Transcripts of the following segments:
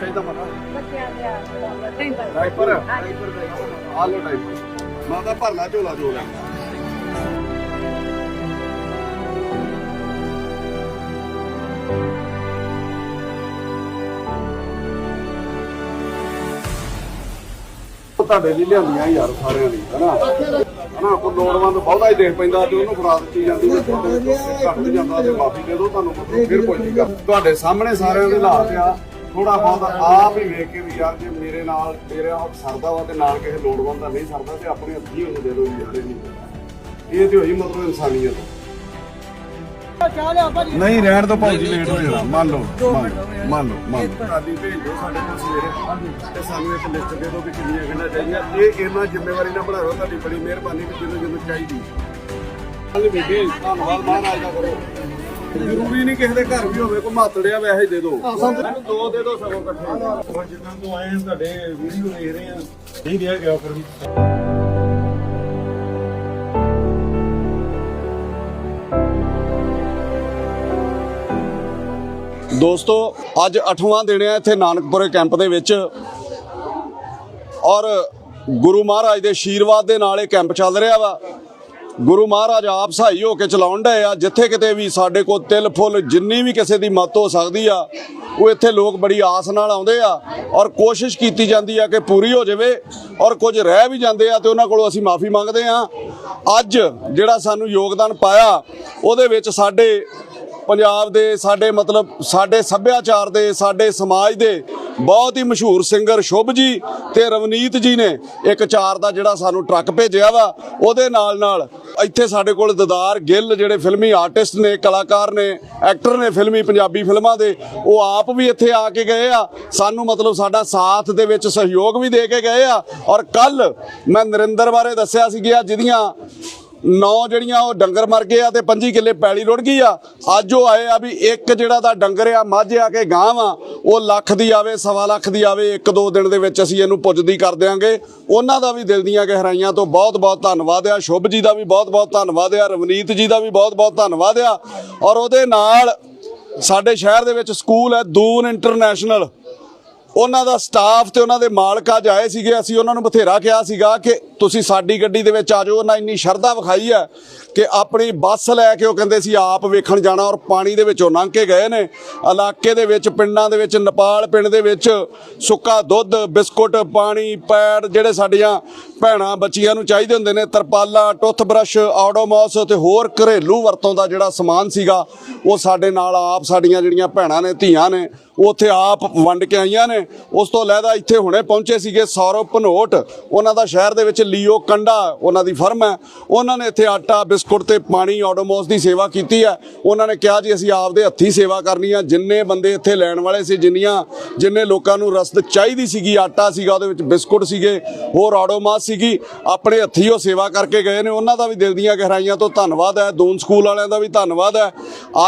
ਚਾਹੀਦਾ ਮਾਤਾ। ਬੱਚਿਆਂ ਦੇ ਟੈਂਪਰ ਡਾਈਪਰ ਆ ਲੋ ਡਾਈਪਰ ਮਾਤਾ ਭਰ ਲਾ ਝੋਲਾ ਜੋ ਲੈਣਾ। ਉਹ ਤੁਹਾਡੇ ਲਈ ਲਿਆਂਦੀਆਂ ਯਾਰ ਸਾਰਿਆਂ ਲਈ ਹਨਾ? ਹਨਾ ਕੋਈ ਲੋੜਵੰਦ ਬਹੁਤਾ ਹੀ ਦੇਖ ਪੈਂਦਾ ਤੇ ਉਹਨੂੰ ਫੜਾ ਦਿੱਤੀ ਜਾਂਦੀ ਹੈ। ਘੱਟ ਜਾਂਦਾ ਤੇ ਮਾਫੀ ਦੇ ਦਿਓ ਤੁਹਾਨੂੰ ਫਿਰ ਕੋਈ ਨਹੀਂ ਤੁਹਾਡੇ ਸਾਹਮਣੇ ਸਾਰਿਆਂ ਦੇ ਹਾਲਾਤ ਆ। ਥੋੜਾ ਬਹੁਤ ਆਪ ਹੀ ਵੇਖ ਕੇ ਵੀ ਯਾਰ ਜੇ ਮੇਰੇ ਨਾਲ ਮੇਰੇ ਆਪ ਸਰਦਾ ਵਾ ਤੇ ਨਾਲ ਕਿਸੇ ਲੋੜਵੰਦ ਦਾ ਨਹੀਂ ਸਰਦਾ ਤੇ ਆਪਣੇ ਹੱਥੀ ਉਹਨੂੰ ਦੇ ਵੀ ਯਾਰ ਇਹ ਨਹੀਂ ਇਹ ਤੇ ਹੋਈ ਮਤਲਬ ਇਨਸਾਨੀਅਤ। ਨਹੀਂ ਰਹਿਣ ਤੋਂ ਭਾਜੀ ਲੇਟ ਹੋ ਜਾਣਾ। ਮੰਨ ਲਓ ਮੰਨ ਲਓ ਮੰਨ ਲਓ ਮੰਨ ਲਓ। ਟਰਾਲੀ ਭੇਜ ਦਿਓ ਸਾਡੇ ਕੋਲ ਸਵੇਰੇ ਤੇ ਸਾਨੂੰ ਇੱਕ ਲਿਸਟ ਦੇ ਦਿਓ ਵੀ ਕਿੰਨੀਆਂ ਗੰਢਾਂ ਚਾਹੀਦੀਆਂ। ਇਹ ਇਹਨਾਂ ਜ਼ਿੰਮੇਵਾਰੀ ਨਾਲ ਬਣਾਓ ਤੁਹਾਡੀ ਬੜੀ ਮਿਹਰਬਾਨੀ ਵੀ ਜਿਹਨੂੰ ਜਿਹਨੂੰ ਚਾਹੀਦੀ। ਹਾਂਜੀ ਬੀਬੀ ਧੰਨਵਾਦ ਮਹਾਰਾਜ ਦਾ ਕਰੋ। ਜ਼ਰੂਰੀ ਨਹੀਂ ਕਿਸੇ ਦੇ ਘਰ ਵੀ ਹੋਵੇ ਕੋਈ ਮਾਤੜਿਆ ਵੈਸੇ ਦੇ ਦਿਓ ਮੈਨੂੰ ਦੋ ਦੇ ਦਿਓ ਸਗੋਂ ਇਕੱਠੇ। ਜਿੱਦਾਂ ਤੋਂ ਆਏ ਤੁਹਾਡੇ ਵੀਡੀਓ ਦੇਖ ਰਹੇ ਆ ਨਹੀਂ ਰਿਹਾ ਗਿਆ ਫਿਰ ਵੀ। ਦੋਸਤੋ ਅੱਜ 8ਵਾਂ ਦਿਨ ਹੈ ਇੱਥੇ ਨਾਨਕਪੁਰੇ ਕੈਂਪ ਦੇ ਵਿੱਚ। ਔਰ ਗੁਰੂ ਮਹਾਰਾਜ ਦੇ ਆਸ਼ੀਰਵਾਦ ਦੇ ਨਾਲ ਇਹ ਕੈਂਪ ਚੱਲ ਰਿਹਾ ਵਾ। ਗੁਰੂ ਮਹਾਰਾਜ ਆਪ ਸਹਾਈ ਹੋ ਕੇ ਚਲਾਉਣ ਡਏ ਆ। ਜਿੱਥੇ ਕਿਤੇ ਵੀ ਸਾਡੇ ਕੋਲ ਤਿਲ, ਫੁੱਲ ਜਿੰਨੀ ਵੀ ਕਿਸੇ ਦੀ ਮਦਦ ਹੋ ਸਕਦੀ ਆ, ਉਹ ਇੱਥੇ ਲੋਕ ਬੜੀ ਆਸ ਨਾਲ ਆਉਂਦੇ ਆ ਔਰ ਕੋਸ਼ਿਸ਼ ਕੀਤੀ ਜਾਂਦੀ ਆ ਕਿ ਪੂਰੀ ਹੋ ਜਾਵੇ ਔਰ ਕੁਝ ਰਹਿ ਵੀ ਜਾਂਦੇ ਆ ਤੇ ਉਹਨਾਂ ਕੋਲੋਂ ਅਸੀਂ ਮਾਫੀ ਮੰਗਦੇ ਆ। ਅੱਜ ਜਿਹੜਾ ਸਾਨੂੰ ਯੋਗਦਾਨ ਪਾਇਆ, ਉਹਦੇ ਵਿੱਚ ਸਾਡੇ ਪੰਜਾਬ ਦੇ, ਸਾਡੇ ਮਤਲਬ ਸਾਡੇ ਸੱਭਿਆਚਾਰ ਦੇ, ਸਾਡੇ ਸਮਾਜ ਦੇ ਬਹੁਤ ਹੀ ਮਸ਼ਹੂਰ ਸਿੰਗਰ ਸ਼ੁਭ ਜੀ ਤੇ ਰਵਨੀਤ ਜੀ ਨੇ ਇੱਕ ਚਾਰ ਦਾ ਜਿਹੜਾ ਸਾਨੂੰ ਟਰੱਕ ਭੇਜਿਆ ਵਾ, ਉਹਦੇ ਨਾਲ ਨਾਲ ਇੱਥੇ ਸਾਡੇ ਕੋਲ ਦਦਾਰ ਗਿੱਲ ਜਿਹੜੇ ਫਿਲਮੀ ਆਰਟਿਸਟ ਨੇ, ਕਲਾਕਾਰ ਨੇ, ਐਕਟਰ ਨੇ ਫਿਲਮੀ ਪੰਜਾਬੀ ਫਿਲਮਾਂ ਦੇ, ਉਹ ਆਪ ਵੀ ਇੱਥੇ ਆ ਕੇ ਗਏ ਆ। ਸਾਨੂੰ ਮਤਲਬ ਸਾਡਾ ਸਾਥ ਦੇ ਵਿੱਚ ਸਹਿਯੋਗ ਵੀ ਦੇ ਕੇ ਗਏ ਆ। ਔਰ ਕੱਲ ਮੈਂ ਨਰਿੰਦਰ ਬਾਰੇ ਦੱਸਿਆ ਸੀ ਗਿਆ ਜਿਹਦੀਆਂ ਨੌ ਜਿਹੜੀਆਂ ਉਹ ਡੰਗਰ ਮਰ ਗਏ ਆ ਤੇ 25 ਕਿੱਲੇ ਪੈਲੀ ਰੁੜ ਗਈ ਆ। ਅੱਜ ਉਹ ਆਏ ਆ ਵੀ ਇੱਕ ਜਿਹੜਾ ਦਾ ਡੰਗਰ ਆ, ਮੱਝ ਆ ਕੇ ਗਾਂ ਆ, ਉਹ ਲੱਖ ਦੀ ਆਵੇ, ਸਵਾ ਲੱਖ ਦੀ ਆਵੇ, ਇੱਕ ਦੋ ਦਿਨ ਦੇ ਵਿੱਚ ਅਸੀਂ ਇਹਨੂੰ ਪੁੱਜਦੀ ਕਰ ਦਿਆਂਗੇ। ਉਹਨਾਂ ਦਾ ਵੀ ਦਿਲ ਦੀਆਂ ਗਹਿਰਾਈਆਂ ਤੋਂ ਬਹੁਤ ਬਹੁਤ ਧੰਨਵਾਦ ਆ। ਸ਼ੁਭ ਜੀ ਦਾ ਵੀ ਬਹੁਤ ਬਹੁਤ ਧੰਨਵਾਦ ਆ, ਰਵਨੀਤ ਜੀ ਦਾ ਵੀ ਬਹੁਤ ਬਹੁਤ ਧੰਨਵਾਦ ਆ। ਔਰ ਉਹਦੇ ਨਾਲ ਸਾਡੇ ਸ਼ਹਿਰ ਦੇ ਵਿੱਚ ਸਕੂਲ ਹੈ, ਦੂਨ ਇੰਟਰਨੈਸ਼ਨਲ। ਉਹਨਾਂ ਦਾ ਸਟਾਫ ਤੇ ਉਹਨਾਂ ਦੇ ਮਾਲਕ ਅੱਜ ਆਏ ਸੀਗੇ, ਅਸੀਂ ਉਹਨਾਂ ਨੂੰ ਬਥੇਰਾ ਕਿਹਾ ਸੀਗਾ ਕਿ ਤੁਸੀਂ ਸਾਡੀ ਗੱਡੀ ਦੇ ਵਿੱਚ ਆ ਜਾਓ, ਉਹਨਾਂ ਇੰਨੀ ਸ਼ਰਧਾ ਵਿਖਾਈ ਹੈ ਕਿ ਆਪਣੀ ਬੱਸ ਲੈ ਕੇ ਉਹ ਕਹਿੰਦੇ ਸੀ ਆਪ ਵੇਖਣ ਜਾਣਾ ਔਰ ਪਾਣੀ ਦੇ ਵਿੱਚੋਂ ਲੰਘ ਕੇ ਗਏ ਨੇ। ਇਲਾਕੇ ਦੇ ਵਿੱਚ, ਪਿੰਡਾਂ ਦੇ ਵਿੱਚ, ਨੇਪਾਲ ਪਿੰਡ ਦੇ ਵਿੱਚ ਸੁੱਕਾ ਦੁੱਧ, ਬਿਸਕੁਟ, ਪਾਣੀ ਪੈਡ ਜਿਹੜੇ ਸਾਡੀਆਂ ਭੈਣਾਂ, ਬੱਚੀਆਂ ਨੂੰ ਚਾਹੀਦੇ ਹੁੰਦੇ ਨੇ ਤਰਪਾਲਾ, ਟੁੱਥ ਬ੍ਰਸ਼ ਆਡੋਮੋਸ ਤੇ ਹੋਰ ਘਰੇਲੂ ਵਰਤੋਂ ਦਾ ਜਿਹੜਾ ਸਮਾਨ ਸੀਗਾ, ਉਹ ਸਾਡੇ ਨਾਲ ਆਪ ਸਾਡੀਆਂ ਜਿਹੜੀਆਂ ਭੈਣਾਂ ਨੇ, ਧੀਆਂ ਨੇ, ਉਹ ਉੱਥੇ ਆਪ ਵੰਡ ਕੇ ਆਈਆਂ ਨੇ। ਉਸ ਤੋਂ ਲੈਦਾ ਇੱਥੇ ਹੁਣੇ ਪਹੁੰਚੇ ਸੀਗੇ ਸੌਰਵ ਭਨੋਟ। ਉਹਨਾਂ ਦਾ ਸ਼ਹਿਰ ਦੇ ਵਿੱਚ ਲੀਓ ਕੰਡਾ ਉਹਨਾਂ ਦੀ ਫਰਮ ਹੈ। ਉਹਨਾਂ ਨੇ ਇੱਥੇ ਆਟਾ, ਬਿਸਕੁਟ ਤੇ ਪਾਣੀ ਆਡੋਮੋਸ ਦੀ ਸੇਵਾ ਕੀਤੀ ਹੈ। ਉਹਨਾਂ ਨੇ ਕਿਹਾ ਜੀ, ਅਸੀਂ ਆਪਦੇ ਹੱਥੀ ਸੇਵਾ ਕਰਨੀ ਆ। ਜਿੰਨੇ ਬੰਦੇ ਇੱਥੇ ਲੈਣ ਵਾਲੇ ਸੀ, ਜਿੰਨੀਆਂ, ਜਿੰਨੇ ਲੋਕਾਂ ਨੂੰ ਰਸਦ ਚਾਹੀਦੀ ਸੀਗੀ, ਆਟਾ ਸੀਗਾ, ਉਹਦੇ ਵਿੱਚ ਬਿਸਕੁਟ ਸੀਗੇ, ਹੋਰ ਆਡੋਮਾਸ ਸੀਗੀ, ਆਪਣੇ ਹੱਥੀ ਉਹ ਸੇਵਾ ਕਰਕੇ ਗਏ ਨੇ, ਉਹਨਾਂ ਦਾ ਵੀ ਦਿਲ ਦੀਆਂ ਗਹਿਰਾਈਆਂ ਤੋਂ ਧੰਨਵਾਦ ਹੈ, ਦੂਨ ਸਕੂਲ ਵਾਲਿਆਂ ਦਾ ਵੀ ਧੰਨਵਾਦ ਹੈ।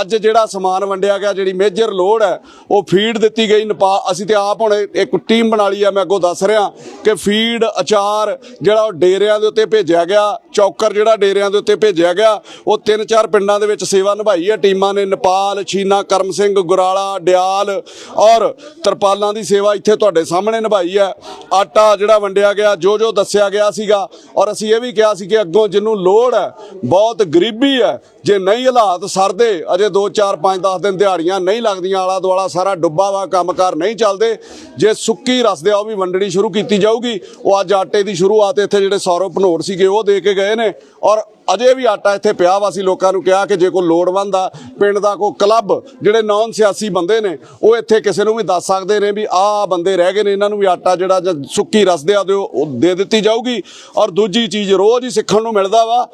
ਅੱਜ ਜਿਹੜਾ ਸਮਾਨ ਵੰਡਿਆ ਗਿਆ, ਜਿਹੜੀ ਮੇਜਰ ਲੋਡ ਹੈ, ਉਹ ਫੀਡ ਦਿੱਤੀ ਗਈ ਨੇਪਾਲ ਅਸੀਂ ਤੇ ਆਪ ਹੁਣ ਇੱਕ ਟੀਮ ਬਣਾ ਲਈ ਹੈ, ਮੈਂ ਅੱਗੋਂ ਦੱਸ ਰਿਹਾ ਕਿ ਫੀਡ, ਅਚਾਰ ਜਿਹੜਾ ਉਹ ਡੇਰਿਆਂ ਦੇ ਉੱਤੇ ਭੇਜਿਆ ਗਿਆ, ਚੌਕਰ ਜਿਹੜਾ ਡੇਰਿਆਂ ਦੇ ਉੱਤੇ ਭੇਜਿਆ ਗਿਆ, ਉਹ ਤਿੰਨ ਚਾਰ ਪਿੰਡਾਂ ਦੇ ਵਿੱਚ ਸੇਵਾ ਨਿਭਾਈ ਹੈ। ਟੀਮਾਂ ਨੇ ਨੇਪਾਲ, ਛੀਨਾ, ਕਰਮ ਸਿੰਘ, ਗੁਰਾਲਾ, ਡਿਆਲ ਔਰ ਤਰਪਾਲਾਂ ਦੀ ਸੇਵਾ ਇੱਥੇ ਤੁਹਾਡੇ ਸਾਹਮਣੇ ਨਿਭਾਈ ਹੈ। ਆਟਾ ਜਿਹੜਾ ਵੰਡਿਆ ਗਿਆ ਜੋ ਜੋ ਦੱਸਿਆ ਗਿਆ ਸੀਗਾ ਔਰ ਅਸੀਂ ਇਹ ਵੀ ਕਿਹਾ ਸੀ ਕਿ ਅੱਗੋਂ ਜਿਹਨੂੰ ਲੋੜ ਹੈ, ਬਹੁਤ ਗਰੀਬੀ ਹੈ, ਜੇ ਨਹੀਂ ਹਾਲਾਤ ਸਰਦੇ, ਅਜੇ 2 4 5 10 ਦਿਨ ਦਿਹਾੜੀਆਂ ਨਹੀਂ ਲੱਗਦੀਆਂ, ਆਲਾ ਦੁਆਲਾ ਸਾਰਾ ਡੁੱਬਾ ਵਾ, ਕੰਮਕਾਰ ਨਹੀਂ ਚੱਲਦੇ, ਜੇ ਸੁੱਕੀ ਰਸਦੇ ਆ ਉਹ ਵੀ ਵੰਡਣੀ ਸ਼ੁਰੂ ਕੀਤੀ ਜਾਊਗੀ, ਉਹ ਅੱਜ ਆਟੇ ਦੀ ਸ਼ੁਰੂਆਤ ਇੱਥੇ ਜਿਹੜੇ ਸੌਰਵ ਭਨੋਰ ਸੀਗੇ ਉਹ ਦੇ ਕੇ ਗਏ ਨੇ ਔਰ ਅਜੇ ਵੀ ਆਟਾ ਇੱਥੇ ਪਿਆ ਵਾ, ਅਸੀਂ ਲੋਕਾਂ ਨੂੰ ਕਿਹਾ ਕਿ ਜੇ ਕੋਈ ਲੋੜਵੰਦ ਆ, ਪਿੰਡ ਦਾ ਕੋਈ ਕਲੱਬ, ਜਿਹੜੇ ਨੌਨ ਸਿਆਸੀ ਬੰਦੇ ਨੇ, ਉਹ ਇੱਥੇ ਕਿਸੇ ਨੂੰ ਵੀ ਦੱਸ ਸਕਦੇ ਨੇ ਵੀ ਆਹ ਬੰਦੇ ਰਹਿ ਗਏ ਨੇ, ਇਹਨਾਂ ਨੂੰ ਵੀ ਆਟਾ ਜਿਹੜਾ ਜਾਂ ਸੁੱਕੀ ਰਸਦੇ ਆ ਦਿਓ ਉਹ ਦੇ ਦਿੱਤੀ ਜਾਊਗੀ। ਔਰ ਦੂਜੀ ਚੀਜ਼ ਰੋਜ਼ ਹੀ ਸਿੱਖਣ ਨੂੰ ਮਿਲਦਾ ਵਾ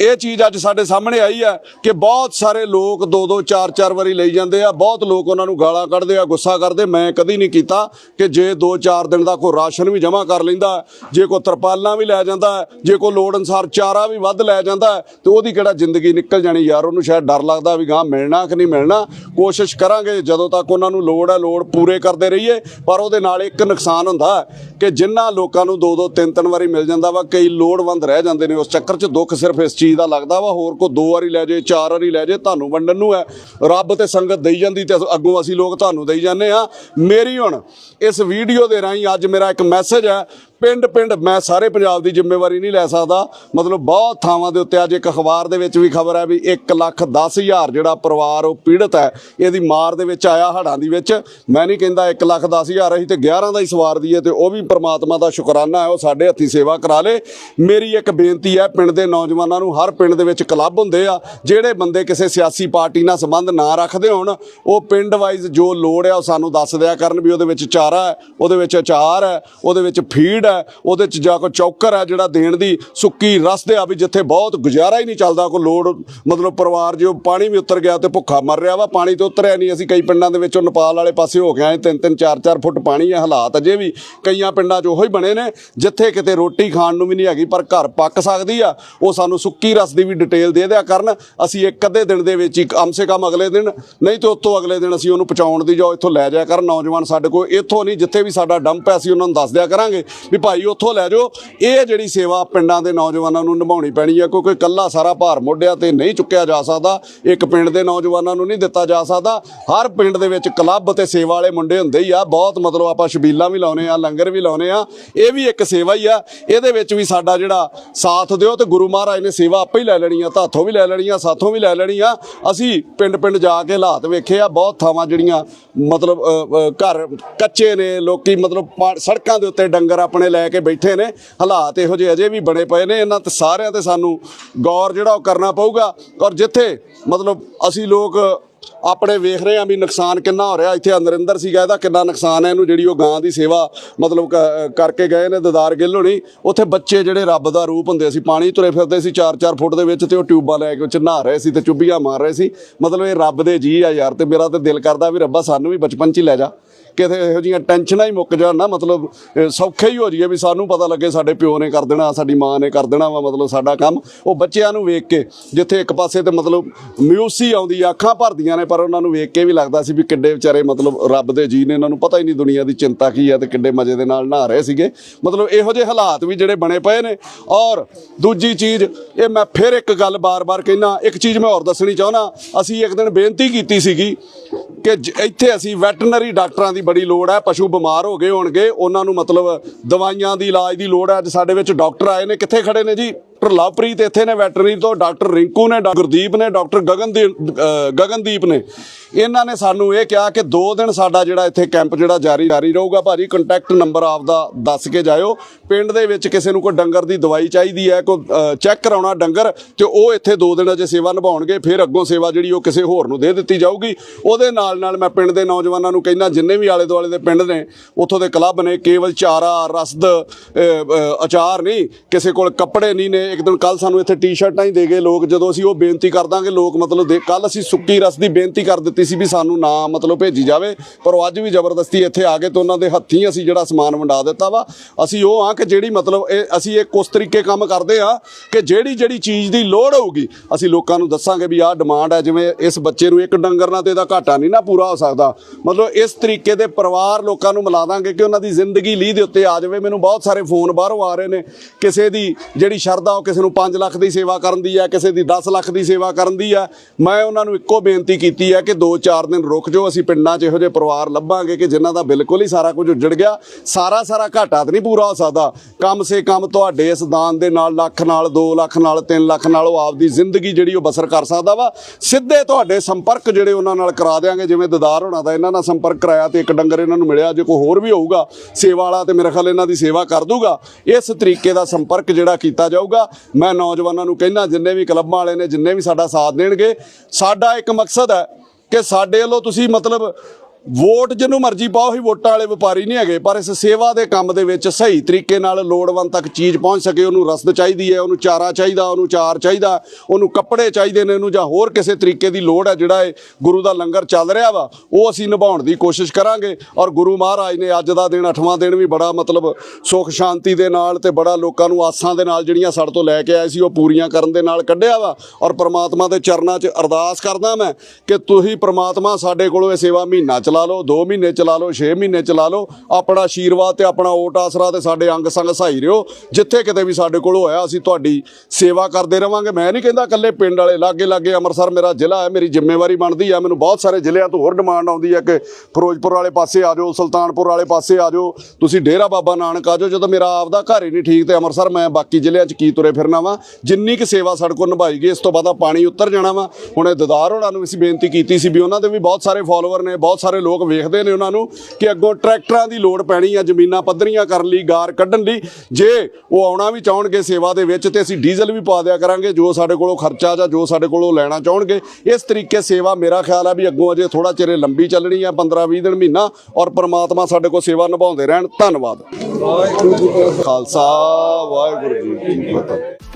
ਇਹ ਚੀਜ਼ ਅੱਜ ਸਾਡੇ ਸਾਹਮਣੇ ਆਈ ਹੈ ਕਿ ਬਹੁਤ ਸਾਰੇ ਲੋਕ ਦੋ ਦੋ ਚਾਰ ਚਾਰ ਵਾਰੀ ਲਈ ਜਾਂਦੇ ਆ, ਬਹੁਤ ਲੋਕ ਉਹਨਾਂ ਨੂੰ ਗਾਲਾਂ ਕੱਢਦੇ ਆ, ਗੁੱਸਾ ਕਰਦੇ। ਮੈਂ ਕਦੀ ਨਹੀਂ ਕੀਤਾ ਕਿ ਜੇ ਦੋ ਚਾਰ ਦਿਨ ਦਾ ਕੋਈ ਰਾਸ਼ਨ ਵੀ ਜਮ੍ਹਾਂ ਕਰ ਲੈਂਦਾ, ਜੇ ਕੋਈ ਤਰਪਾਲਾਂ ਵੀ ਲੈ ਜਾਂਦਾ, ਜੇ ਕੋਈ ਲੋੜ ਅਨਸਾਰ ਚਾਰਾ ਵੀ ਵੱਧ ਲੈ ਜਾਂਦਾ, ਤੇ ਉਹਦੀ ਕਿਹੜਾ ਜ਼ਿੰਦਗੀ ਨਿਕਲ ਜਾਣੀ ਯਾਰ? ਉਹਨੂੰ ਸ਼ਾਇਦ ਡਰ ਲੱਗਦਾ ਵੀ ਗਾਂ ਮਿਲਣਾ ਕਿ ਨਹੀਂ ਮਿਲਣਾ। ਕੋਸ਼ਿਸ਼ ਕਰਾਂਗੇ, ਜਦੋਂ ਤੱਕ ਉਹਨਾਂ ਨੂੰ ਲੋੜ ਹੈ, ਲੋੜ ਪੂਰੇ ਕਰਦੇ ਰਹੀਏ। ਪਰ ਉਹਦੇ ਨਾਲ ਇੱਕ ਨੁਕਸਾਨ ਹੁੰਦਾ ਕਿ ਜਿਨ੍ਹਾਂ ਲੋਕਾਂ ਨੂੰ ਦੋ ਦੋ ਤਿੰਨ ਤਿੰਨ ਵਾਰੀ ਮਿਲ ਜਾਂਦਾ ਵਾ, ਕਈ ਲੋੜਵੰਦ ਰਹਿ ਜਾਂਦੇ ਨੇ। ਉਸ ਚੱਕਰ 'ਚ ਦੁੱਖ ਸਿਰਫ ਇਸ ਚੀਜ਼ ਚੀਜ਼ ਦਾ ਲੱਗਦਾ ਵਾ, ਹੋਰ ਕੋ ਦੋ ਵਾਰੀ ਲੈ ਜੇ, ਚਾਰ ਵਾਰੀ ਲੈ ਜੇ, ਤੁਹਾਨੂੰ ਵੰਡਣ ਨੂੰ ਹੈ। ਰੱਬ ਤੇ ਸੰਗਤ ਦੇਈ ਜਾਂਦੀ ਤੇ ਅੱਗੋਂ ਅਸੀਂ ਲੋਕ ਤੁਹਾਨੂੰ ਦੇਈ ਜਾਂਦੇ ਆ ਮੇਰੀ ਹੁਣ ਇਸ ਵੀਡੀਓ ਦੇ ਰਾਹੀਂ ਅੱਜ ਮੇਰਾ ਇੱਕ ਮੈਸੇਜ ਹੈ ਪਿੰਡ ਪਿੰਡ ਮੈਂ ਸਾਰੇ ਪੰਜਾਬ ਦੀ ਜ਼ਿੰਮੇਵਾਰੀ ਨਹੀਂ ਲੈ ਸਕਦਾ। ਮਤਲਬ ਬਹੁਤ ਥਾਵਾਂ ਦੇ ਉੱਤੇ ਅੱਜ ਇੱਕ ਅਖਬਾਰ ਦੇ ਵਿੱਚ ਵੀ ਖਬਰ ਹੈ ਵੀ 1 ਲੱਖ 10 ਹਜ਼ਾਰ ਜਿਹੜਾ ਪਰਿਵਾਰ ਉਹ ਪੀੜਤ ਹੈ, ਇਹਦੀ ਮਾਰ ਦੇ ਵਿੱਚ ਆਇਆ ਹੜ੍ਹਾਂ ਦੀ ਵਿੱਚ। ਮੈਂ ਨਹੀਂ ਕਹਿੰਦਾ 1 ਲੱਖ 10 ਹਜ਼ਾਰ ਅਸੀਂ ਤੇ 11 ਦਾ ਹੀ ਸਵਾਰ ਦਈਏ ਤੇ ਉਹ ਵੀ ਪ੍ਰਮਾਤਮਾ ਦਾ ਸ਼ੁਕਰਾਨਾ ਹੈ, ਉਹ ਸਾਡੇ ਹੱਥੀ ਸੇਵਾ ਕਰਾ ਲੇ। ਮੇਰੀ ਇੱਕ ਬੇਨਤੀ ਹੈ, ਪਿੰਡ ਦੇ ਨੌਜਵਾਨਾਂ ਨੂੰ ਹਰ ਪਿੰਡ ਦੇ ਵਿੱਚ ਕਲੱਬ ਹੁੰਦੇ ਆ, ਜਿਹੜੇ ਬੰਦੇ ਕਿਸੇ ਸਿਆਸੀ ਪਾਰਟੀ ਨਾਲ ਸੰਬੰਧ ਨਾ ਰੱਖਦੇ ਹੋਣ, ਉਹ ਪਿੰਡ ਵਾਈਜ਼ ਜੋ ਲੋੜ ਹੈ ਉਹ ਸਾਨੂੰ ਦੱਸ ਦਿਆ ਕਰਨ ਵੀ ਉਹਦੇ ਵਿੱਚ ਚਾਰਾ ਹੈ, ਉਹਦੇ ਵਿੱਚ ਅਚਾਰ ਹੈ, ਉਹਦੇ ਵਿੱਚ ਫੀਡ ਹੈ, ਉਹਦੇ ਚ ਜਾ ਕੋ ਚੌਕਰ ਹੈ ਜਿਹੜਾ ਦੇਣ ਦੀ ਸੁੱਕੀ ਰਸ ਦੇ ਆ ਵੀ ਜਿੱਥੇ ਬਹੁਤ ਗੁਜ਼ਾਰਾ ਹੀ ਨਹੀਂ ਚੱਲਦਾ ਕੋ ਲੋੜ, ਮਤਲਬ ਪਰਿਵਾਰ ਜੋ ਪਾਣੀ ਵੀ ਉਤਰ ਗਿਆ ਤੇ ਭੁੱਖਾ ਮਰ ਰਿਹਾ ਵਾ, ਪਾਣੀ ਤੇ ਉਤਰਿਆ ਨਹੀਂ। ਅਸੀਂ ਕਈ ਪਿੰਡਾਂ ਦੇ ਵਿੱਚੋਂ ਨੇਪਾਲ ਵਾਲੇ ਪਾਸੇ ਹੋ ਗਏ ਆਏ ਤਿੰਨ ਤਿੰਨ ਚਾਰ ਚਾਰ ਫੁੱਟ ਪਾਣੀ ਹੈ, ਹਾਲਾਤ ਅਜੇ ਵੀ ਕਈਆਂ ਪਿੰਡਾਂ 'ਚ ਉਹੋ ਹੀ ਬਣੇ ਨੇ, ਜਿੱਥੇ ਕਿਤੇ ਰੋਟੀ ਖਾਣ ਨੂੰ ਵੀ ਨਹੀਂ ਹੈਗੀ, ਪਰ ਘਰ ਪੱਕ ਸਕਦੀ ਆ, ਉਹ ਸਾਨੂੰ ਸੁੱਕੀ ਰਸ ਦੀ ਵੀ ਡਿਟੇਲ ਦੇ ਦਿਆ ਕਰਨ। ਅਸੀਂ ਇੱਕ ਅੱਧੇ ਦਿਨ ਦੇ ਵਿੱਚ ਹੀ ਕਮ ਸੇ ਕਮ ਅਗਲੇ ਦਿਨ, ਨਹੀਂ ਤੇ ਉਸ ਅਗਲੇ ਦਿਨ ਅਸੀਂ ਉਹਨੂੰ ਪਹੁੰਚਾਉਣ ਦੀ ਜੋ ਇੱਥੋਂ ਲੈ ਜਾਇਆ ਕਰਨ। ਨੌਜਵਾਨ ਸਾਡੇ ਕੋਲ ਇੱਥੋਂ ਨਹੀਂ, ਜਿੱਥੇ ਵੀ ਸਾਡਾ ਡੰਪ ਹੈ, ਅਸੀਂ ਉਹਨਾਂ ਨੂੰ ਦੱਸ ਦਿਆ ਕਰਾਂਗੇ ਵੀ ਭਾਈ ਉੱਥੋਂ ਲੈ ਜਾਓ। ਇਹ ਜਿਹੜੀ ਸੇਵਾ ਪਿੰਡਾਂ ਦੇ ਨੌਜਵਾਨਾਂ ਨੂੰ ਨਿਭਾਉਣੀ ਪੈਣੀ ਹੈ ਕਿਉਂਕਿ ਇਕੱਲਾ ਸਾਰਾ ਭਾਰ ਮੋਢਿਆਂ ਤੇ ਨਹੀਂ ਚੁੱਕਿਆ ਜਾ ਸਕਦਾ। ਇੱਕ ਪਿੰਡ ਦੇ ਨੌਜਵਾਨਾਂ ਨੂੰ ਨਹੀਂ ਦਿੱਤਾ ਜਾ ਸਕਦਾ। ਹਰ ਪਿੰਡ ਦੇ ਵਿੱਚ ਕਲੱਬ ਤੇ ਸੇਵਾ ਵਾਲੇ ਮੁੰਡੇ ਹੁੰਦੇ ਹੀ ਆ। ਬਹੁਤ ਮਤਲਬ ਆਪਾਂ ਸ਼ਬੀਲਾਂ ਵੀ ਲਾਉਨੇ ਆ, ਲੰਗਰ ਵੀ ਲਾਉਨੇ ਆ। ਇਹ ਵੀ ਇੱਕ ਸੇਵਾ ਹੀ ਆ। ਇਹਦੇ ਵਿੱਚ ਵੀ ਸਾਡਾ ਜਿਹੜਾ ਸਾਥ ਦਿਓ ਤੇ ਗੁਰੂ ਮਹਾਰਾਜ ਨੇ ਸੇਵਾ ਆਪੇ ਹੀ ਲੈ ਲੈਣੀ ਆ ਧਾਥੋਂ ਵੀ ਲੈ ਲੈਣੀ ਆ, ਸਾਥੋਂ ਵੀ ਲੈ ਲੈਣੀ ਆ। ਅਸੀਂ ਪਿੰਡ ਪਿੰਡ ਜਾ ਕੇ ਹਾਲਾਤ ਵੇਖੇ ਆ। ਬਹੁਤ ਥਾਵਾਂ ਜਿਹੜੀਆਂ ਮਤਲਬ ਘਰ ਕੱਚੇ ਨੇ, ਲੋਕੀ ਮਤਲਬ ਪਾ- ਸੜਕਾਂ ਦੇ ਉੱਤੇ ਡੰਗਰ ਆਪਣੇ ਲੈ ਕੇ ਬੈਠੇ ਨੇ। ਹਾਲਾਤ ਇਹੋ ਜਿਹੇ ਅਜੇ ਵੀ ਬਣੇ ਪਏ ਨੇ। ਇਹਨਾਂ ਤੇ ਸਾਰਿਆਂ ਤੇ ਸਾਨੂੰ ਗੌਰ ਜਿਹੜਾ ਉਹ ਕਰਨਾ ਪਊਗਾ। ਔਰ ਜਿੱਥੇ ਮਤਲਬ ਅਸੀਂ ਲੋਕ ਆਪਣੇ ਵੇਖ ਰਹੇ ਆ ਵੀ ਨੁਕਸਾਨ ਕਿੰਨਾ ਹੋ ਰਿਹਾ। ਇੱਥੇ ਅੰਦਰਿੰਦਰ ਸੀਗਾ, ਇਹਦਾ ਕਿੰਨਾ ਨੁਕਸਾਨ ਹੈ। ਇਹਨੂੰ ਜਿਹੜੀ ਉਹ ਗਾਂ ਦੀ ਸੇਵਾ ਮਤਲਬ ਕ- ਕਰਕੇ ਗਏ ਨੇ ਦਦਾਰ ਗਿੱਲ ਹੋਣੀ। ਉੱਥੇ ਬੱਚੇ ਜਿਹੜੇ ਰੱਬ ਦਾ ਰੂਪ ਹੁੰਦੇ ਸੀ। ਪਾਣੀ ਤੁਰੇ ਫਿਰਦੇ ਸੀ 4-4 ਫੁੱਟ ਦੇ ਵਿੱਚ ਤੇ ਉਹ ਟਿਊਬਾਂ ਲੈ ਕੇ ਉਹ ਨਹਾ ਰਹੇ ਸੀ ਤੇ ਚੁੱਭੀਆਂ ਮਾਰ ਰਹੇ ਸੀ। ਮਤਲਬ ਇਹ ਰੱਬ ਦੇ ਜੀ ਆ ਯਾਰ ਤੇ ਮੇਰਾ ਤੇ ਦਿਲ ਕਰਦਾ ਵੀ ਰੱਬਾ ਸਾਨੂੰ ਵੀ ਬਚਪਨ 'ਚ ਹੀ ਲੈ ਜਾ। ਕਿਤੇ ਇਹੋ ਜੀਆਂ ਟੈਨਸ਼ਨਾਂ ਹੀ ਮੁੱਕ ਜਾਣ ਨਾ ਮਤਲਬ ਸੌਖੇ ਹੀ ਹੋ ਜਾਈਏ ਵੀ ਸਾਨੂੰ ਪਤਾ ਲੱਗੇ ਸਾਡੇ ਪਿਓ ਨੇ ਕਰ ਦੇਣਾ ਸਾਡੀ ਮਾਂ ਨੇ ਕਰ ਦੇਣਾ ਵਾ ਮਤਲਬ ਸਾਡਾ ਕੰਮ। ਉਹ ਬੱਚਿਆਂ ਨੂੰ ਵੇਖ ਕੇ ਜਿੱਥੇ ਇੱਕ ਪਾਸੇ ਤੇ ਮਤਲਬ ਮਿਊਸੀ ਆਉਂਦੀ ਆ, ਅੱਖਾਂ ਭਰਦੀਆਂ ਨੇ ਪਰ ਉਹਨਾਂ ਨੂੰ ਵੇਖ ਕੇ ਵੀ ਲੱਗਦਾ ਸੀ ਵੀ ਕਿੱਡੇ ਵਿਚਾਰੇ ਮਤਲਬ ਰੱਬ ਦੇ ਜੀ ਨੇ ਇਹਨਾਂ ਨੂੰ ਪਤਾ ਹੀ ਨਹੀਂ ਦੁਨੀਆ ਦੀ ਚਿੰਤਾ ਕੀ ਆ ਤੇ ਕਿੱਡੇ ਮਜ਼ੇ ਦੇ ਨਾਲ ਨਹਾ ਰਹੇ ਸੀਗੇ। ਮਤਲਬ ਇਹੋ ਜਿਹੇ ਹਾਲਾਤ ਵੀ ਜਿਹੜੇ ਬਣੇ ਪਏ ਨੇ। ਔਰ ਦੂਜੀ ਚੀਜ਼ ਇਹ ਮੈਂ ਫਿਰ ਇੱਕ ਗੱਲ ਬਾਰ-ਬਾਰ ਕਹਿਣਾ ਇੱਕ ਚੀਜ਼ ਮੈਂ ਹੋਰ ਦੱਸਣੀ ਚਾਹੁੰਦਾ ਅਸੀਂ ਇੱਕ ਦਿਨ ਬੇਨਤੀ ਕੀਤੀ ਸੀਗੀ ਕਿ ਜ- ਇੱਥੇ ਅਸੀਂ ਵੈਟਰਨਰੀ ਡਾਕਟਰਾਂ ਦੀ ਬੜੀ ਲੋੜ ਹੈ, ਪਸ਼ੂ ਬਿਮਾਰ ਹੋ ਗਏ ਹੋਣਗੇ, ਉਹਨਾਂ ਨੂੰ ਮਤਲਬ ਦਵਾਈਆਂ ਦੀ ਇਲਾਜ ਦੀ ਲੋੜ ਹੈ, ਅੱਜ ਸਾਡੇ ਵਿੱਚ ਡਾਕਟਰ ਆਏ ਨੇ, ਕਿੱਥੇ ਖੜੇ ਨੇ ਜੀ? ਡਾਕਟਰ ਲਵਪ੍ਰੀਤ ਇੱਥੇ ਨੇ, ਵੈਟਰਨਰੀ ਤੋਂ ਡਾਕਟਰ ਰਿੰਕੂ ਨੇ, ਡਾਕਟਰ ਗੁਰਦੀਪ ਨੇ, ਡਾਕਟਰ ਗਗਨਦੀਪ ਗਗਨਦੀਪ ਨੇ। ਇਹਨਾਂ ਨੇ ਸਾਨੂੰ ਇਹ ਕਿਹਾ ਕਿ 2 ਦਿਨ ਸਾਡਾ ਜਿਹੜਾ ਇੱਥੇ ਕੈਂਪ ਜਿਹੜਾ ਜਾਰੀ ਜਾਰੀ ਰਹੂਗਾ। ਭਾਜੀ ਕੰਟੈਕਟ ਨੰਬਰ ਆਪਦਾ ਦੱਸ ਕੇ ਜਾਇਓ। ਪਿੰਡ ਦੇ ਵਿੱਚ ਕਿਸੇ ਨੂੰ ਕੋਈ ਡੰਗਰ ਦੀ ਦਵਾਈ ਚਾਹੀਦੀ ਹੈ, ਕੋਈ ਚੈੱਕ ਕਰਾਉਣਾ ਡੰਗਰ, ਤੇ ਉਹ ਇੱਥੇ 2 ਦਿਨ ਅਜੇ ਸੇਵਾ ਨਿਭਾਉਣਗੇ, ਫਿਰ ਅੱਗੋਂ ਸੇਵਾ ਜਿਹੜੀ ਉਹ ਕਿਸੇ ਹੋਰ ਨੂੰ ਦੇ ਦਿੱਤੀ ਜਾਊਗੀ। ਉਹਦੇ ਨਾਲ ਨਾਲ ਮੈਂ ਪਿੰਡ ਦੇ ਨੌਜਵਾਨਾਂ ਨੂੰ ਕਹਿੰਦਾ, ਜਿੰਨੇ ਵੀ ਆਲੇ ਦੁਆਲੇ ਦੇ ਪਿੰਡ ਨੇ, ਉੱਥੋਂ ਦੇ ਕਲੱਬ ਨੇ, ਕੇਵਲ ਚਾਰਾ, ਰਸਦ ਅਚਾਰ ਨਹੀਂ, ਕਿਸੇ ਕੋਲ ਕੱਪੜੇ ਨਹੀਂ ਨੇ ਇੱਕ ਦਿਨ ਕੱਲ ਸਾਨੂੰ ਇੱਥੇ ਟੀ-ਸ਼ਰਟਾਂ ਹੀ ਦੇ ਗਏ ਲੋਕ, ਜਦੋਂ ਅਸੀਂ ਉਹ ਬੇਨਤੀ ਕਰਦਾਂਗੇ ਲੋਕ ਮਤਲਬ ਦੇ ਕੱਲ ਅਸੀਂ ਸੁੱਕੀ ਰਸ ਦੀ ਬੇਨਤੀ ਕਰ ਦਿੱਤੀ ਸੀ ਵੀ ਸਾਨੂੰ ਨਾ ਮਤਲਬ ਭੇਜੀ ਜਾਵੇ, ਪਰ ਉਹ ਅੱਜ ਵੀ ਜ਼ਬਰਦਸਤੀ ਇੱਥੇ ਆ ਗਏ ਤੇ ਉਹਨਾਂ ਦੇ ਹੱਥੀਂ ਅਸੀਂ ਜਿਹੜਾ ਸਮਾਨ ਵੰਡਾ ਦਿੱਤਾ ਵਾ, ਅਸੀਂ ਉਹ ਆ ਕਿ ਜਿਹੜੀ ਮਤਲਬ ਇਹ ਅਸੀਂ ਇੱਕ ਉਸ ਤਰੀਕੇ ਕੰਮ ਕਰਦੇ ਆ ਕਿ ਜਿਹੜੀ ਜਿਹੜੀ ਚੀਜ਼ ਦੀ ਲੋੜ ਹੋਊਗੀ, ਅਸੀਂ ਲੋਕਾਂ ਨੂੰ ਦੱਸਾਂਗੇ ਵੀ ਆਹ ਡਿਮਾਂਡ ਹੈ, ਜਿਵੇਂ ਇਸ ਬੱਚੇ ਨੂੰ ਇੱਕ ਡੰਗਰ ਨਾਲ ਤੇ ਇਹਦਾ ਘਾਟਾ ਨਹੀਂ ਨਾ ਪੂਰਾ ਹੋ ਸਕਦਾ। ਮਤਲਬ ਇਸ ਤਰੀਕੇ ਦੇ ਪਰਿਵਾਰ ਲੋਕਾਂ ਨੂੰ ਮਿਲਾ ਦਾਂਗੇ ਕਿ ਉਹਨਾਂ ਦੀ ਜ਼ਿੰਦਗੀ ਲੀਹ ਦੇ ਉੱਤੇ ਆ ਜਾਵੇ। ਮੈਨੂੰ ਬਹੁਤ ਸਾਰੇ ਫੋਨ ਬਾਹਰੋਂ ਆ ਰਹੇ ਨੇ, ਕਿਸੇ ਦੀ ਜਿਹੜੀ ਸ਼ਰਧਾ ਉਹ ਕਿਸੇ ਨੂੰ 5 ਲੱਖ ਦੀ ਸੇਵਾ ਕਰਨ ਦੀ ਹੈ, ਕਿਸੇ ਦੀ 10 ਲੱਖ ਦੀ ਸੇਵਾ ਕਰਨ ਦੀ ਹੈ। ਮੈਂ ਉਹਨਾਂ ਨੂੰ ਇੱਕੋ ਬੇਨਤੀ ਕੀਤੀ ਹੈ ਕਿ 2-4 ਦਿਨ ਰੁਕ ਜਾਓ, ਅਸੀਂ ਪਿੰਡਾਂ 'ਚ ਇਹੋ ਜਿਹੇ ਪਰਿਵਾਰ ਲੱਭਾਂਗੇ ਕਿ ਜਿਨ੍ਹਾਂ ਦਾ ਬਿਲਕੁਲ ਹੀ ਸਾਰਾ ਕੁਝ ਉੱਜੜ ਗਿਆ। ਸਾਰਾ ਸਾਰਾ ਘਾਟਾ ਤਾਂ ਨਹੀਂ ਪੂਰਾ ਹੋ ਸਕਦਾ। ਕਮ ਸੇ ਕਮ ਤੁਹਾਡੇ ਇਸ ਦਾਨ ਦੇ ਨਾਲ ਲੱਖ ਨਾਲ 2 ਲੱਖ ਨਾਲ 3 ਲੱਖ ਨਾਲ ਉਹ ਆਪਦੀ ਜ਼ਿੰਦਗੀ ਜਿਹੜੀ ਉਹ ਬਸਰ ਕਰ ਸਕਦਾ ਵਾ। ਸਿੱਧੇ ਤੁਹਾਡੇ ਸੰਪਰਕ ਜਿਹੜੇ ਉਹਨਾਂ ਨਾਲ ਕਰਾ ਦਿਆਂਗੇ, ਜਿਵੇਂ ਦਦਾਰ ਹੋਣਾ ਦਾ ਇਹਨਾਂ ਨਾਲ ਸੰਪਰਕ ਕਰਾਇਆ ਤੇ ਇੱਕ ਡੰਗਰ ਇਹਨਾਂ ਨੂੰ ਮਿਲਿਆ, ਜੇ ਕੋਈ ਹੋਰ ਵੀ ਹੋਊਗਾ, ਸੇਵਾ ਵਾਲਾ ਤੇ ਮੇਰੇ ਖਿਆਲ ਇਹਨਾਂ ਦੀ ਸੇਵਾ ਕਰ ਦੂਗਾ। ਇਸ ਤਰੀਕੇ ਦਾ ਸੰਪਰਕ ਜਿਹੜਾ ਕੀਤਾ ਜਾਊਗਾ। ਮੈਂ ਨੌਜਵਾਨਾਂ ਨੂੰ ਕਹਿੰਦਾ, ਜਿੰਨੇ ਵੀ ਕਲੱਬਾਂ ਵਾਲੇ ਨੇ, ਜਿੰਨੇ ਵੀ ਸਾਡਾ ਸਾਥ ਦੇਣਗੇ, ਸਾਡਾ ਇੱਕ ਮਕਸਦ ਹੈ ਕਿ ਸਾਡੇ ਵੱਲੋਂ ਤੁਸੀਂ ਮਤਲਬ ਵੋਟ ਜਿਹਨੂੰ ਮਰਜ਼ੀ ਪਾਓ ਹੀ ਵੋਟਾਂ ਵਾਲੇ ਵਪਾਰੀ ਨਹੀਂ ਹੈਗੇ, ਪਰ ਇਸ ਸੇਵਾ ਦੇ ਕੰਮ ਦੇ ਵਿੱਚ ਸਹੀ ਤਰੀਕੇ ਨਾਲ ਲੋੜਵੰਦ ਤੱਕ ਚੀਜ਼ ਪਹੁੰਚ ਸਕੇ, ਉਹਨੂੰ ਰਸਦ ਚਾਹੀਦੀ ਹੈ, ਉਹਨੂੰ ਚਾਰਾ ਚਾਹੀਦਾ, ਉਹਨੂੰ ਚਾਰ ਚਾਹੀਦਾ, ਉਹਨੂੰ ਕੱਪੜੇ ਚਾਹੀਦੇ ਨੇ, ਉਹਨੂੰ ਜਾਂ ਹੋਰ ਕਿਸੇ ਤਰੀਕੇ ਦੀ ਲੋੜ ਹੈ, ਜਿਹੜਾ ਇਹ ਗੁਰੂ ਦਾ ਲੰਗਰ ਚੱਲ ਰਿਹਾ ਵਾ, ਉਹ ਅਸੀਂ ਨਿਭਾਉਣ ਦੀ ਕੋਸ਼ਿਸ਼ ਕਰਾਂਗੇ। ਔਰ ਗੁਰੂ ਮਹਾਰਾਜ ਨੇ ਅੱਜ ਦਾ ਦਿਨ, ਅੱਠਵਾਂ ਦਿਨ ਵੀ ਬੜਾ ਮਤਲਬ ਸੁਖ ਸ਼ਾਂਤੀ ਦੇ ਨਾਲ ਤੇ ਬੜਾ ਲੋਕਾਂ ਨੂੰ ਆਸਾਂ ਦੇ ਨਾਲ ਜਿਹੜੀਆਂ ਸਾਡੇ ਤੋਂ ਲੈ ਕੇ ਆਏ ਸੀ, ਉਹ ਪੂਰੀਆਂ ਕਰਨ ਦੇ ਨਾਲ ਕੱਢਿਆ ਵਾ। ਔਰ ਪ੍ਰਮਾਤਮਾ ਦੇ ਚਰਨਾਂ 'ਚ ਅਰਦਾਸ ਕਰਦਾ ਮੈਂ ਕਿ ਤੁਸੀਂ ਪ੍ਰਮਾਤਮਾ ਸਾਡੇ ਕੋਲੋਂ ਇਹ ਸੇਵਾ ਮਹੀਨਾ ਚਲਾ ਲਓ 2 ਮਹੀਨੇ ਚਲਾ ਲਓ 6 ਮਹੀਨੇ ਚਲਾ ਲਓ, ਆਪਣਾ ਆਸ਼ੀਰਵਾਦ ਤੇ ਆਪਣਾ ਓਟ ਆਸਰਾ ਤੇ ਸਾਡੇ ਅੰਗ ਸੰਗ ਸਹਾਈ ਰਿਓ। ਜਿੱਥੇ ਕਿਤੇ ਵੀ ਸਾਡੇ ਕੋਲ ਹੋਇਆ, ਅਸੀਂ ਤੁਹਾਡੀ ਸੇਵਾ ਕਰਦੇ ਰਵਾਂਗੇ। ਮੈਂ ਨਹੀਂ ਕਹਿੰਦਾ ਇਕੱਲੇ ਪਿੰਡ ਵਾਲੇ, ਲਾਗੇ ਲਾਗੇ ਅੰਮ੍ਰਿਤਸਰ ਮੇਰਾ ਜ਼ਿਲ੍ਹਾ ਹੈ, ਮੇਰੀ ਜ਼ਿੰਮੇਵਾਰੀ ਬਣਦੀ ਆ। ਮੈਨੂੰ ਬਹੁਤ ਸਾਰੇ ਜ਼ਿਲ੍ਹਿਆਂ ਤੋਂ ਹੋਰ ਡਿਮਾਂਡ ਆਉਂਦੀ ਹੈ ਕਿ ਫਿਰੋਜ਼ਪੁਰ ਵਾਲੇ ਪਾਸੇ ਆ ਜਾਓ, ਸੁਲਤਾਨਪੁਰ ਵਾਲੇ ਪਾਸੇ ਆ ਜਾਓ। ਤੁਸੀਂ ਡੇਰਾ ਬਾਬਾ ਨਾਨਕ ਆ ਜਾਓ, ਜਦੋਂ ਮੇਰਾ ਆਪਦਾ ਘਰ ਹੀ ਨਹੀਂ ਠੀਕ ਤੇ ਅੰਮ੍ਰਿਤਸਰ ਮੈਂ ਬਾਕੀ ਜ਼ਿਲ੍ਹਿਆਂ 'ਚ ਕੀ ਤੁਰੇ ਫਿਰਨਾ ਵਾ? ਜਿੰਨੀ ਕਿ ਸੇਵਾ ਸਾਡੇ ਕੋਲ ਨਿਭਾਈ ਗਈ, ਇਸ ਤੋਂ ਬਾਅਦ ਪਾਣੀ ਉੱਤਰ ਜਾਣਾ ਵਾ। ਹੁਣ ਇਹ ਦਦਾਰ ਹੋਣਾ ਨੂੰ ਅਸੀਂ ਬੇਨਤੀ ਕੀਤੀ ਸੀ ਵੀ ਉਹਨਾਂ ਦੇ ਵੀ ਬਹੁਤ ਸਾਰੇ ਫਾਲੋਅਰ ਨੇ, ਬਹੁਤ ਸਾਰੇ ਲੋਕ ਵੇਖਦੇ ਨੇ ਉਹਨਾਂ ਨੂੰ ਕਿ ਅੱਗੋਂ ਟਰੈਕਟਰਾਂ ਦੀ ਲੋੜ ਪੈਣੀ ਆ, ਜ਼ਮੀਨਾਂ ਪੱਧਰੀਆਂ ਕਰਨ ਲਈ, ਗਾਰ ਕੱਢਣ ਲਈ। ਜੇ ਉਹ ਆਉਣਾ ਵੀ ਚਾਹਣਗੇ ਸੇਵਾ ਦੇ ਵਿੱਚ, ਤੇ ਅਸੀਂ ਡੀਜ਼ਲ ਵੀ ਪਾ ਦਿਆ ਕਰਾਂਗੇ, ਜੋ ਸਾਡੇ ਕੋਲੋਂ ਖਰਚਾ ਜਾਂ ਜੋ ਸਾਡੇ ਕੋਲੋਂ ਲੈਣਾ ਚਾਹਣਗੇ। ਇਸ ਤਰੀਕੇ ਸੇਵਾ ਮੇਰਾ ਖਿਆਲ ਆ ਵੀ ਅੱਗੋਂ ਅਜੇ ਥੋੜਾ ਚਿਰ ਲੰਬੀ ਚੱਲਣੀ ਆ 15 20 ਦਿਨ ਮਹੀਨਾ, ਔਰ ਪ੍ਰਮਾਤਮਾ ਸਾਡੇ ਕੋਲ ਸੇਵਾ ਨਿਭਾਉਂਦੇ ਰਹਿਣ। ਧੰਨਵਾਦ। ਵਾਹਿਗੁਰੂ ਜੀ ਖਾਲਸਾ, ਵਾਹਿਗੁਰੂ ਜੀ ਕੀ ਫਤਿਹ।